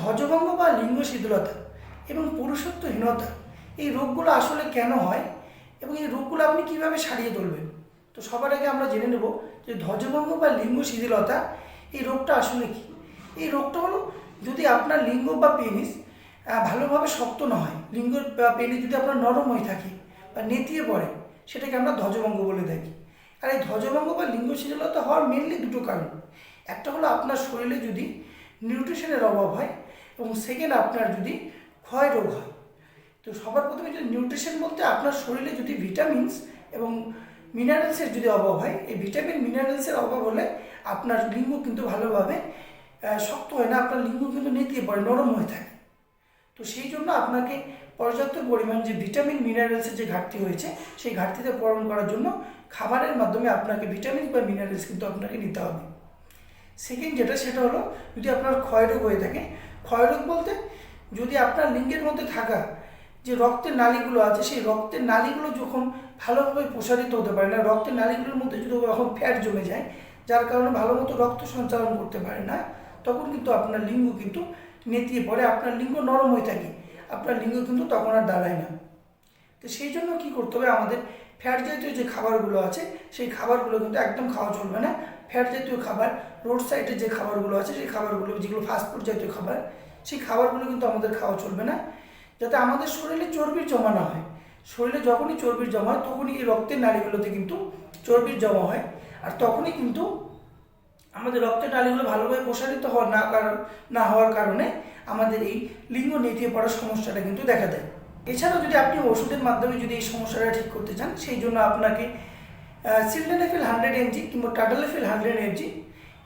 ধ্বজভঙ্গ বা লিঙ্গ শিথিলতা এবং পুরুষত্বহীনতা, এই রোগগুলো আসলে কেন হয় এবং এই রোগগুলো আপনি কীভাবে সারিয়ে তুলবেন? তো সবার আগে আমরা জেনে নেব যে ধ্বজভঙ্গ বা লিঙ্গ শিথিলতা এই রোগটা আসলে কি? এই রোগটা হলো যদি আপনার লিঙ্গ বা পেনিস ভালোভাবে শক্ত না হয়, লিঙ্গ বা পেনিস যদি আপনার নরম হয়ে থাকে বা নেতিয়ে পড়ে, সেটাকে আমরা ধ্বজভঙ্গ বলে থাকি। আর এই ধ্বজভঙ্গ বা লিঙ্গ শিথিলতা হওয়ার মেনলি দুটো কারণ। একটা হলো আপনার শরীরে যদি নিউট্রিশনের অভাব হয় এবং সেকেন্ড আপনার যদি ক্ষয় রোগ হয়। তো সবার প্রথমে যদি নিউট্রিশন বলতে আপনার শরীরে যদি ভিটামিনস এবং মিনারেলসের যদি অভাব হয়, এই ভিটামিন মিনারেলসের অভাব হলে আপনার লিঙ্গ কিন্তু ভালোভাবে শক্ত হয় না, আপনার লিঙ্গ কিন্তু নেতিয়ে পড়ে, নরম হয়ে থাকে। তো সেই জন্য আপনাকে পর্যাপ্ত পরিমাণ যে ভিটামিন মিনারেলসের যে ঘাটতি হয়েছে, সেই ঘাটতিতে পূরণ করার জন্য খাবারের মাধ্যমে আপনাকে ভিটামিন বা মিনারেলস কিন্তু আপনাকে নিতে হবে। সেকেন্ড যেটা, সেটা হলো যদি আপনার ক্ষয়রোগ হয়ে থাকে। ক্ষয়রোগ বলতে যদি আপনার লিঙ্গের মধ্যে থাকা যে রক্তের নালীগুলো আছে, সেই রক্তের নালীগুলো যখন ভালোভাবে প্রসারিত হতে পারে না, রক্তের নালীগুলোর মধ্যে যদি এখন ফ্যাট জমে যায়, যার কারণে ভালো মতো রক্ত সঞ্চালন করতে পারে না, তখন কিন্তু আপনার লিঙ্গ কিন্তু নেতিয়ে পড়ে, আপনার লিঙ্গ নরম হয়ে থাকে, আপনার লিঙ্গ কিন্তু তখন আর দাঁড়ায় না। তো সেই জন্য কী করতে হবে, আমাদের ফ্যাট জাতীয় যে খাবারগুলো আছে, সেই খাবারগুলো কিন্তু একদম খাওয়া চলবে না। ফ্যাট জাতীয় খাবার রোড সাইডে যে খাবারগুলো আছে, সেই খাবারগুলো, যেগুলো ফাস্টফুড জাতীয় খাবার, সেই খাবারগুলো কিন্তু আমাদের খাওয়া চলবে না। যাতে আমাদের শরীরে চর্বির জমা না হয়। শরীরে যখনই চর্বির জমা হয়, তখনই এই রক্তের নালীগুলোতে কিন্তু চর্বির জমা হয়। আর তখনই কিন্তু আমাদের রক্তের নালীগুলো ভালোভাবে প্রসারিত হওয়ার না কারণ, না হওয়ার কারণে আমাদের এই লিঙ্গ নেতিয়ে পড়ার সমস্যাটা কিন্তু দেখা দেয়। এছাড়াও যদি আপনি ওষুধের মাধ্যমে যদি এই সমস্যাটা ঠিক করতে চান, সেই জন্য আপনাকে সিলডেনাফিল হান্ড্রেড এমজি কিংবা টাটালেফিল হান্ড্রেড এমজি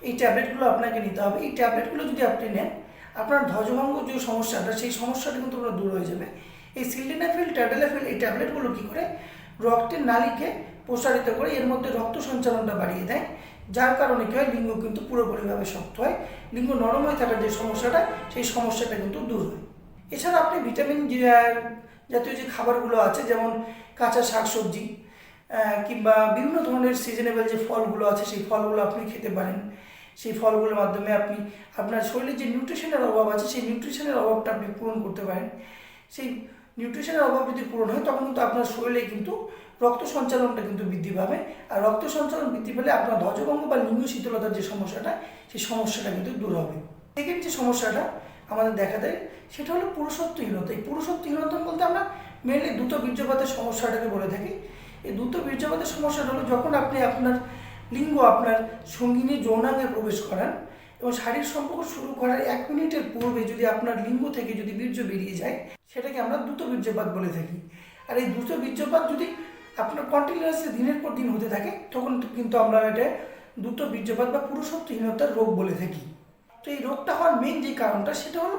এই ট্যাবলেটগুলো আপনাকে নিতে হবে। এই ট্যাবলেটগুলো যদি আপনি নেন, আপনার ধ্বজভঙ্গ যে সমস্যাটা, সেই সমস্যাটা কিন্তু আপনার দূর হয়ে যাবে। এই সিলডেনাফিল টাটালেফিল এই ট্যাবলেটগুলো কী করে? রক্তের নালীকে প্রসারিত করে এর মধ্যে রক্ত সঞ্চালনটা বাড়িয়ে দেয়। যার কারণে কী হয়? লিঙ্গ কিন্তু পুরোপুরিভাবে শক্ত হয়। লিঙ্গ নরম হয়ে থাকার যে সমস্যাটা, সেই সমস্যাটা কিন্তু দূর হয়। এছাড়া আপনি ভিটামিন জাতীয় যে খাবারগুলো আছে, যেমন কাঁচা শাকসবজি কিংবা বিভিন্ন ধরনের সিজনেবল যে ফলগুলো আছে, সেই ফলগুলো আপনি খেতে পারেন। সেই ফলগুলোর মাধ্যমে আপনি আপনার শরীরে যে নিউট্রিশনের অভাব আছে, সেই নিউট্রিশনের অভাবটা আপনি পূরণ করতে পারেন। সেই নিউট্রিশনের অভাব যদি পূরণ হয়, তখন কিন্তু আপনার শরীরে কিন্তু রক্ত সঞ্চালনটা কিন্তু বৃদ্ধি পাবে। আর রক্ত সঞ্চালন বৃদ্ধি পেলে আপনার ধ্বজভঙ্গ বা লিঙ্গ শীতলতার যে সমস্যাটা, সেই সমস্যাটা কিন্তু দূর হবে। সেকেন্ড যে সমস্যাটা আমাদের দেখা দেয়, সেটা হলো পুরুষত্বহীনতা। এই পুরুষত্বহীনতা বলতে আমরা মেনলি দ্রুত বীর্যপাতের সমস্যাটাকে বলে থাকি। এই দ্রুত বীর্যপাতের সমস্যাটা হলো যখন আপনি আপনার লিঙ্গ আপনার সঙ্গিনী যৌনাঙ্গে প্রবেশ করান এবং শারীরিক সম্পর্ক শুরু করার এক মিনিটের পূর্বে যদি আপনার লিঙ্গ থেকে যদি বীর্য বেরিয়ে যায়, সেটাকে আমরা দ্রুত বীর্যপাত বলে থাকি। আর এই দ্রুত বীর্যপাত যদি আপনার কন্টিনিউয়াসলি দিনের পর দিন হতে থাকে, তখন কিন্তু আমরা এটা দ্রুত বীর্যপাত বা পুরুষত্বহীনতার রোগ বলে থাকি। তো এই রোগটা হওয়ার মেন যে কারণটা, সেটা হলো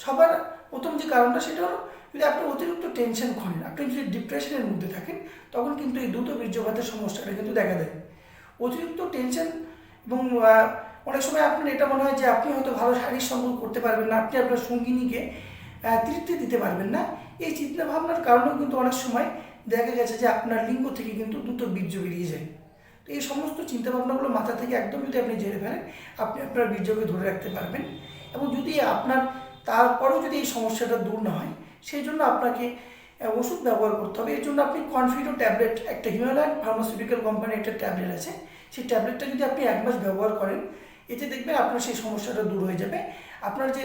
সবার প্রথম যে কারণটা, সেটা হলো যদি আপনি অতিরিক্ত টেনশন করেন আপনি যদি ডিপ্রেশনের মধ্যে থাকেন, তখন কিন্তু এই দ্রুত বীর্যপাতের সমস্যাটা কিন্তু দেখা দেয়। অতিরিক্ত টেনশন এবং অনেক সময় আপনার এটা মনে হয় যে আপনি হয়তো ভালো শারীরিক সম্পর্ক করতে পারবেন না, আপনি আপনার সঙ্গিনীকে তৃপ্তি দিতে পারবেন না। এই চিন্তা ভাবনার কারণেও কিন্তু অনেক সময় দেখা গেছে যে আপনার লিঙ্গ থেকে কিন্তু দ্রুত বীর্য বেরিয়ে যায়। তো এই সমস্ত চিন্তাভাবনাগুলো মাথা থেকে একদম যদি আপনি জেনে ফেলেন, আপনি আপনার বীর্যকে ধরে রাখতে পারবেন। এবং যদি আপনার, তারপরেও যদি এই সমস্যাটা দূর না হয় সেই জন্য আপনাকে ওষুধ ব্যবহার করতে হবে। এর জন্য আপনি কনফিডো ট্যাবলেট একটা হিমালয়ান ফার্মাসিউটিক্যাল কোম্পানির একটা ট্যাবলেট আছে। সেই ট্যাবলেটটা যদি আপনি এক মাস ব্যবহার করেন, এতে দেখবেন আপনার সেই সমস্যাটা দূর হয়ে যাবে। আপনার যে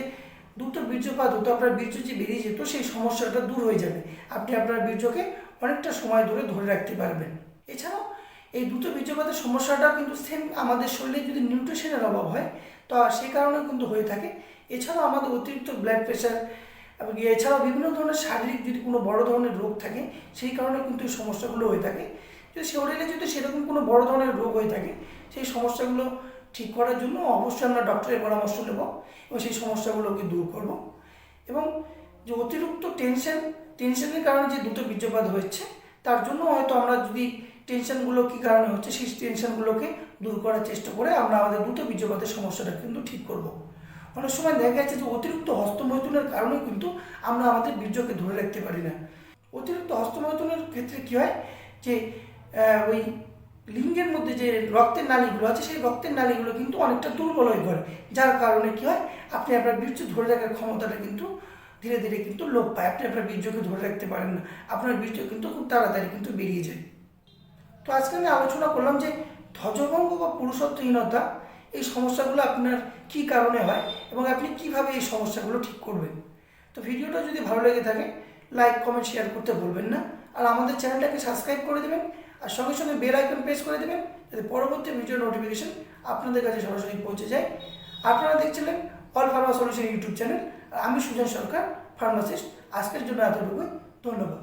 দ্রুত বীর্যপাত হতো, আপনার বীর্য যে বেরিয়ে যেত, সেই সমস্যাটা দূর হয়ে যাবে। আপনি আপনার বীর্যকে অনেকটা সময় ধরে ধরে রাখতে পারবেন। এছাড়াও, এই দ্রুত বীর্যপাতের সমস্যাটা কিন্তু সেম আমাদের শরীরে যদি নিউট্রিশনের অভাব হয়, তো সেই কারণে কিন্তু হয়ে থাকে। এছাড়াও আমাদের অতিরিক্ত ব্লাড প্রেশার এবং এছাড়াও বিভিন্ন ধরনের শারীরিক যদি কোনো বড় ধরনের রোগ থাকে, সেই কারণে কিন্তু এই সমস্যাগুলো হয়ে থাকে। যদি শরীরে যদি সেরকম কোনো বড় ধরনের রোগ হয়ে থাকে, সেই সমস্যাগুলো ঠিক করার জন্য অবশ্যই আমরা ডক্টরের পরামর্শ নেব এবং সেই সমস্যাগুলোকে দূর করব। এবং যে অতিরিক্ত টেনশন টেনশনের কারণে যে দুটো বীর্যপাত হচ্ছে তার জন্য হয়তো আমরা যদি টেনশনগুলো কী কারণে হচ্ছে, সেই টেনশনগুলোকে দূর করার চেষ্টা করে আমরা আমাদের দ্রুত বীর্যপাতের সমস্যাটা কিন্তু ঠিক করব। অনেক সময় দেখা যাচ্ছে যে অতিরিক্ত হস্তমৈথুনের কারণেও কিন্তু আমরা আমাদের বীর্যকে ধরে রাখতে পারি না। অতিরিক্ত হস্তমৈথুনের ক্ষেত্রে কী হয়? যে ওই লিঙ্গের মধ্যে যে রক্তের নালীগুলো আছে, সেই রক্তের নালীগুলো কিন্তু অনেকটা দুর্বল হয়ে পড়ে যার কারণে কী হয়? আপনি আপনার বীর্য ধরে রাখার ক্ষমতাটা কিন্তু ধীরে ধীরে কিন্তু লোপ পায়। আপনি আপনার বীর্যকে ধরে রাখতে পারেন না। আপনার বীর্য কিন্তু খুব তাড়াতাড়ি কিন্তু বেরিয়ে যায়। তো আজকে আমি আলোচনা করলাম যে ধ্বজভঙ্গ বা পুরুষত্বহীনতা এই সমস্যাগুলো আপনার কী কারণে হয় এবং আপনি কীভাবে এই সমস্যাগুলো ঠিক করবেন? তো ভিডিওটা যদি ভালো লেগে থাকে লাইক কমেন্ট শেয়ার করতে ভুলবেন না। আর আমাদের চ্যানেলটাকে সাবস্ক্রাইব করে দেবেন, আর সঙ্গে সঙ্গে বেল আইকন প্রেস করে দেবেন, যাতে পরবর্তী ভিডিও নোটিফিকেশন আপনাদের কাছে সরাসরি পৌঁছে যায়। আপনারা দেখছিলেন all pharma solution YouTube channel আর আমি সুজন সরকার ফার্মাসিস্ট আজকের জন্য এতটুকুই। ধন্যবাদ।